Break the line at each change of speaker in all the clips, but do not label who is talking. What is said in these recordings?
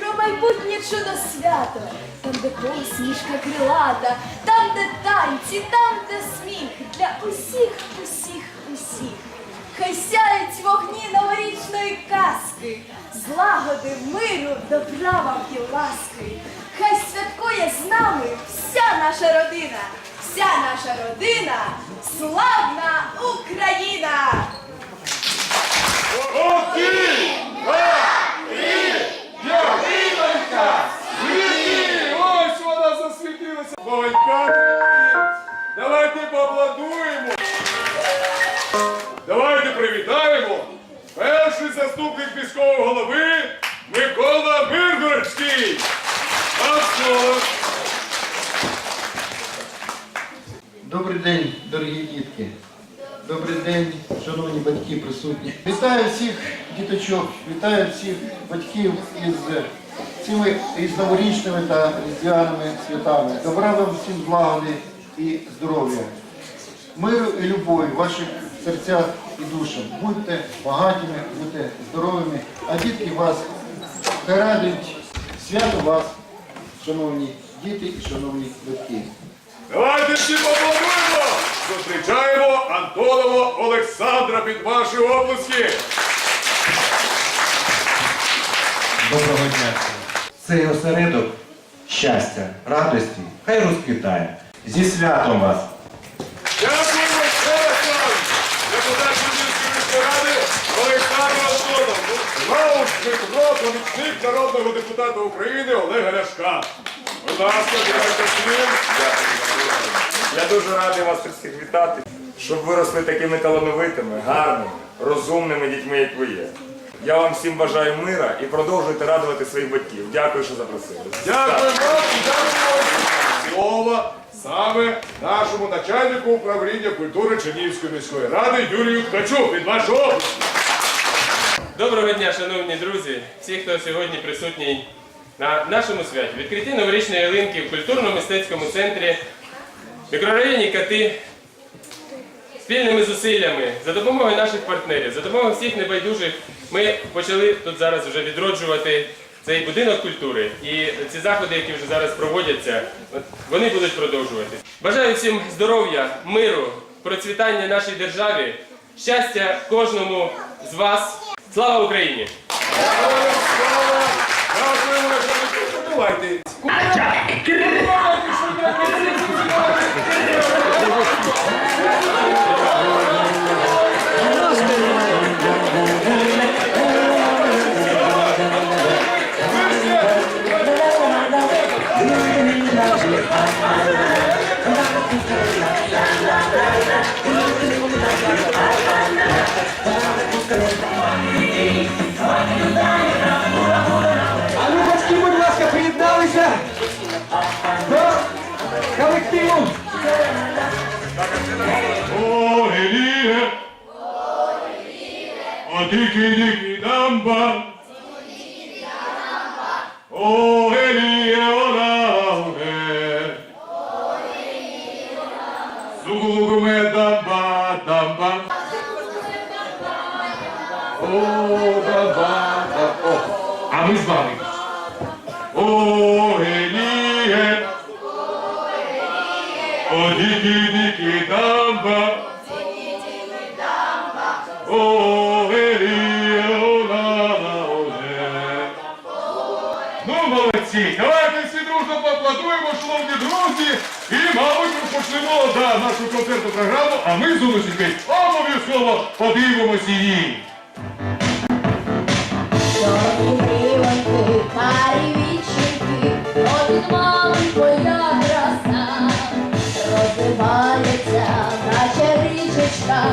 Про майбутнє чудо свято, там, де посмішка крилата, там, де танці, там, де сміх, для усіх, усіх, усіх. Хай сяють вогні новорічної казки, злагоди, миру, добра вам і ласки. Хай святкує з нами вся наша родина, вся наша родина, славна Україна!
Ось вона засвітилася. Давайте поаплодуємо. Давайте привітаємо. Перший заступник міського голови Микола Миргородський. Вам слово.
Добрий день, дорогі дітки. Добрий день, шановні батьки присутні. Вітаю всіх діточок, вітаю всіх батьків із цими із новорічними та різдвяними святами. Добра вам всім злагоди і здоров'я. Миру і любові в ваших серцях і душах. Будьте багатими, будьте здоровими, а дітки вас хай радують свято вас, шановні діти і шановні батьки.
Давайте всі поаплодуємо. Зустрічаємо Антонова Олександра під ваші оплески.
Доброго дня. Цей осередок щастя, радості, хай розквітає. Зі святом вас!
Дякуємо вам, депутат Чернігівської міської ради Олександр Антонов. Знову ж Дмитро, помічник народного депутата України Олега Ляшка. Будь ласка, слів.
Я дуже радий вас всіх вітати, щоб ви росли такими талановитими, гарними, розумними дітьми, як ви є. Я вам всім бажаю мира і продовжуйте радувати своїх батьків. Дякую, що запросили.
Дякую вам і дякую слово саме нашому начальнику управління культури Чернігівської міської ради Юрію Ткачу від вашого.
Доброго дня, шановні друзі, всі, хто сьогодні присутній на нашому святі. Відкритті новорічної ялинки в культурно-мистецькому центрі мікрорайоні Кати спільними зусиллями за допомогою наших партнерів, за допомогою всіх небайдужих, ми почали тут зараз вже відроджувати цей будинок культури. І ці заходи, які вже зараз проводяться, вони будуть продовжувати. Бажаю всім здоров'я, миру, процвітання нашій державі, щастя кожному з вас. Слава Україні!
Давайте. tiki tiki damba. O elie olaune. Sugume damba damba. O damba damba. Amizmamiz. O поаплодуємо, шановні друзі! І, мабуть, розпочнемо да, нашу концертну програму, а ми з Олесікою обов'язково подивимося її.
Вічики, от маленькоя краса, розвивається наша річечка,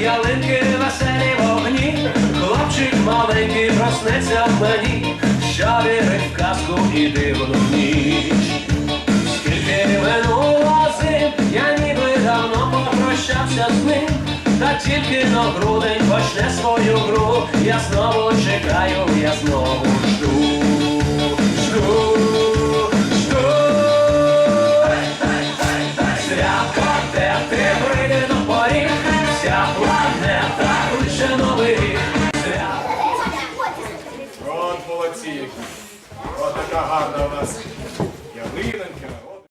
ялинки, веселі вогні, хлопчик маленький проснеться в мені, що вірить в казку і дивну ніч. Скільки минуло зим, я ніби давно попрощався з ним, та тільки на грудень почне свою гру, я знову чекаю, я знову жду, жду.
нагадувала нас